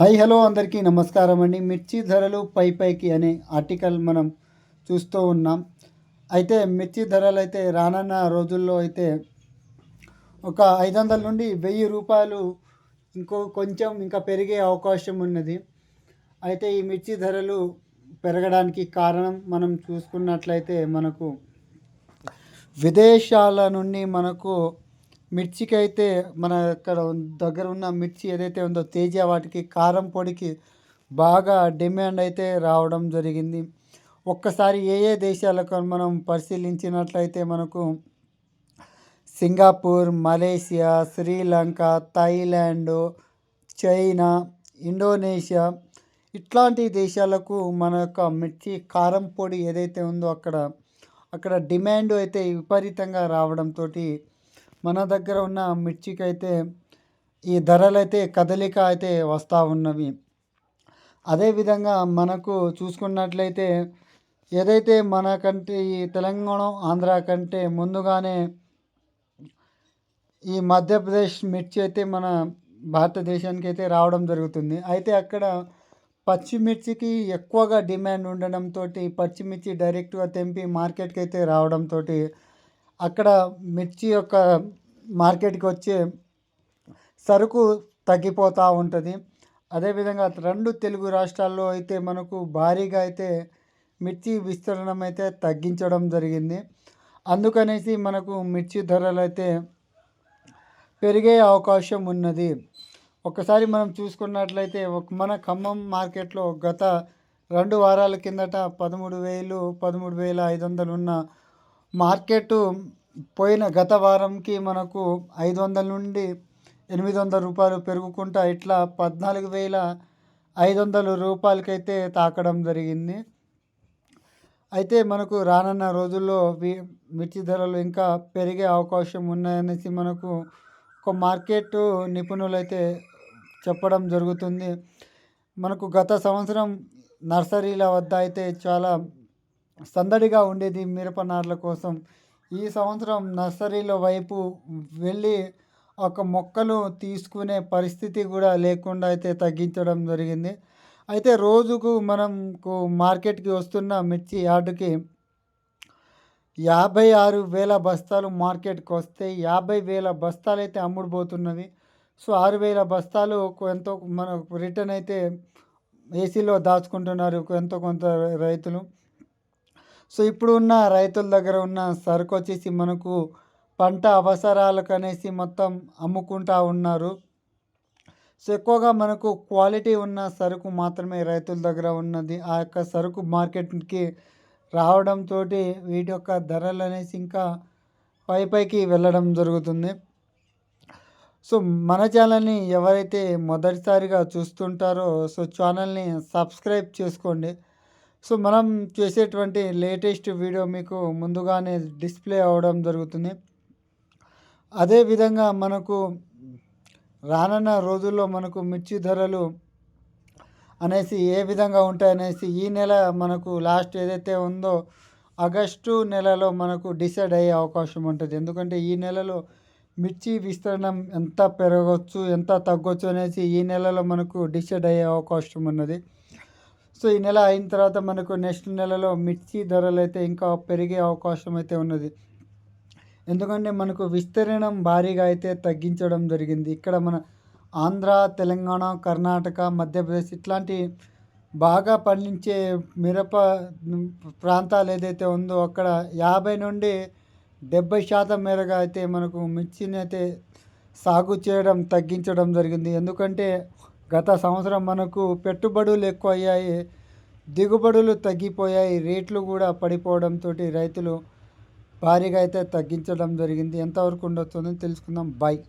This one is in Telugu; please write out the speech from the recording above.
హాయ్ హలో అందరికీ నమస్కారం అండి. మిర్చి ధరలు పై పైకి అనే ఆర్టికల్ మనం చూస్తూ ఉన్నాం. అయితే మిర్చి ధరలు అయితే రానున్న రోజుల్లో అయితే ఒక ఐదు వందల నుండి వెయ్యి రూపాయలు ఇంకో కొంచెం ఇంకా పెరిగే అవకాశం ఉన్నది. అయితే ఈ మిర్చి ధరలు పెరగడానికి కారణం మనం చూసుకున్నట్లయితే మనకు విదేశాల నుండి మనకు మిర్చికి అయితే మన ఇక్కడ దగ్గర ఉన్న మిర్చి ఏదైతే ఉందో తేజ వాటికి కారం పొడికి బాగా డిమాండ్ అయితే రావడం జరిగింది. ఒక్కసారి ఏ ఏ దేశాలకు మనం పరిశీలించినట్లయితే మనకు Singapore Malaysia Sri Lanka Thailand China Indonesia ఇట్లాంటి దేశాలకు మన యొక్క మిర్చి కారం పొడి ఏదైతే ఉందో అక్కడ అక్కడ డిమాండ్ అయితే విపరీతంగా రావడంతో మన దగ్గర ఉన్న మిర్చికి అయితే ఈ ధరలు అయితే కదలిక అయితే వస్తూ ఉన్నవి. అదేవిధంగా మనకు చూసుకున్నట్లయితే ఏదైతే మనకంటే ఈ తెలంగాణ ఆంధ్ర కంటే ముందుగానే ఈ మధ్యప్రదేశ్ మిర్చి అయితే మన భారతదేశానికి అయితే రావడం జరుగుతుంది. అయితే అక్కడ పచ్చిమిర్చికి ఎక్కువగా డిమాండ్ ఉండడంతో పచ్చిమిర్చి డైరెక్ట్గా తెంపి మార్కెట్కి అయితే రావడంతో అక్కడ మిర్చి యొక్క మార్కెట్కి వచ్చే సరుకు తగ్గిపోతూ ఉంటుంది. అదేవిధంగా రెండు తెలుగు రాష్ట్రాల్లో అయితే మనకు భారీగా అయితే మిర్చి విస్తరణం అయితే తగ్గించడం జరిగింది. అందుకనేసి మనకు మిర్చి ధరలు అయితే పెరిగే అవకాశం ఉన్నది. ఒకసారి మనం చూసుకున్నట్లయితే ఒక మన ఖమ్మం మార్కెట్లో గత రెండు వారాల కిందట పదమూడు వేలు పదమూడు వేల ఐదు వందలు ఉన్న మార్కెట్ పోయిన గత వారంకి మనకు ఐదు వందల నుండి ఎనిమిది వందల రూపాయలు పెరుగుకుంటా ఇట్లా పద్నాలుగు వేల ఐదు వందల రూపాయలకైతే తాకడం జరిగింది. అయితే మనకు రానున్న రోజుల్లో మిర్చి ధరలు ఇంకా పెరిగే అవకాశం ఉన్నాయనేసి మనకు ఒక మార్కెట్ నిపుణులు అయితే చెప్పడం జరుగుతుంది. మనకు గత సంవత్సరం నర్సరీల వద్ద అయితే చాలా సందడిగా ఉండేది మిరప నార్ల కోసం. ఈ సంవత్సరం నర్సరీల వైపు వెళ్ళి ఒక మొక్కలు తీసుకునే పరిస్థితి కూడా లేకుండా అయితే తగ్గించడం జరిగింది. అయితే రోజుకు మనకు మార్కెట్కి వస్తున్న మిర్చి యార్డుకి యాభై ఆరు వేల బస్తాలు మార్కెట్కి వస్తే యాభై వేల బస్తాలు అయితే అమ్ముడుపోతున్నవి. సో ఆరు వేల బస్తాలు ఎంతో మనకు రిటర్న్ అయితే ఏసీలో దాచుకుంటున్నారు ఎంతో కొంత రైతులు. సో ఇప్పుడు ఉన్న రైతుల దగ్గర ఉన్న సరుకు వచ్చేసి మనకు పంట అవసరాలకు అనేసి మొత్తం అమ్ముకుంటా ఉన్నారు. సో ఎక్కువగా మనకు క్వాలిటీ ఉన్న సరుకు మాత్రమే రైతుల దగ్గర ఉన్నది. ఆ యొక్క సరుకు మార్కెట్కి రావడంతో వీటి యొక్క ధరలు అనేసి ఇంకా పై పైకి వెళ్ళడం జరుగుతుంది. సో మన ఛానల్ని ఎవరైతే మొదటిసారిగా చూస్తుంటారో సో ఛానల్ని సబ్స్క్రైబ్ చేసుకోండి. సో మనం చేసేటువంటి లేటెస్ట్ వీడియో మీకు ముందుగానే డిస్ప్లే అవ్వడం జరుగుతుంది. అదేవిధంగా మనకు రానున్న రోజుల్లో మనకు మిర్చి ధరలు అనేసి ఏ విధంగా ఉంటాయనేసి ఈ నెల మనకు లాస్ట్ ఏదైతే ఉందో ఆగస్టు నెలలో మనకు డిసైడ్ అయ్యే అవకాశం ఉంటుంది. ఎందుకంటే ఈ నెలలో మిర్చి విస్తరణం ఎంత పెరగవచ్చు ఎంత తగ్గొచ్చు అనేసి ఈ నెలలో మనకు డిసైడ్ అయ్యే అవకాశం ఉన్నది. సో ఈ నెల అయిన తర్వాత మనకు నెక్స్ట్ నెలలో మిర్చి ధరలు అయితే ఇంకా పెరిగే అవకాశం అయితే ఉన్నది. ఎందుకంటే మనకు విస్తీర్ణం భారీగా అయితే తగ్గించడం జరిగింది. ఇక్కడ మన ఆంధ్ర తెలంగాణ కర్ణాటక మధ్యప్రదేశ్ ఇట్లాంటి బాగా పండించే మిరప ప్రాంతాలు ఏదైతే ఉందో అక్కడ యాభై నుండి డెబ్బై శాతం మేరగా అయితే మనకు మిర్చిని అయితే సాగు చేయడం తగ్గించడం జరిగింది. ఎందుకంటే గత సంవత్సరం మనకు పెట్టుబడులు ఎక్కువయ్యాయి దిగుబడులు తగ్గిపోయాయి రేట్లు కూడా పడిపోవడంతో రైతులు భారీగా అయితే తగ్గించడం జరిగింది. ఎంతవరకు ఉండొస్తుందని తెలుసుకుందాం. బాయ్